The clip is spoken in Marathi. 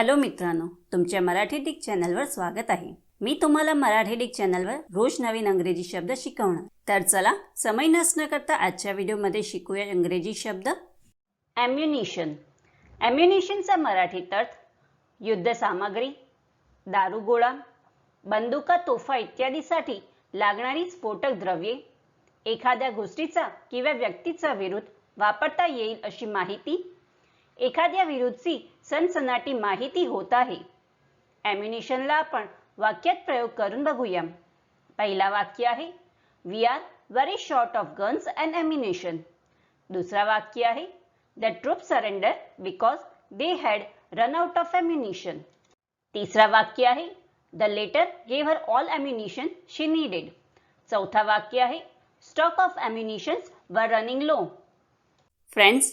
हॅलो मित्रांनो तुमच्या मराठी डिक चॅनलवर स्वागत आहे. मी तुम्हाला मराठी डिक चॅनलवर रोज नवीन अंग्रेजी शब्द शिकवणार. तर चला समय नसणं करता आजच्या व्हिडिओमध्ये शिकूया इंग्रजी शब्द. ॲम्युनिशन ॲम्युनिशनचा मराठीत अर्थ युद्धसामग्री दारुगोळा बंदुका तोफा इत्यादीसाठी लागणारी स्फोटक द्रव्ये एखाद्या गोष्टीचा किंवा व्यक्तीचा विरोध वापरता येईल अशी माहिती एखाद्या विरुद्धची सनसनाटी माहिती होत आहे. ॲम्युनिशनला आपण वाक्यात प्रयोग करून बघूया. पहिला वाक्य आहे we are very short of guns and ammunition दुसरा वाक्य आहे the troop surrender because they had run out of ammunition तिसरा वाक्य आहे the letter gave her all ammunition she needed चौथा वाक्य आहे stock of ammunitions were running low friends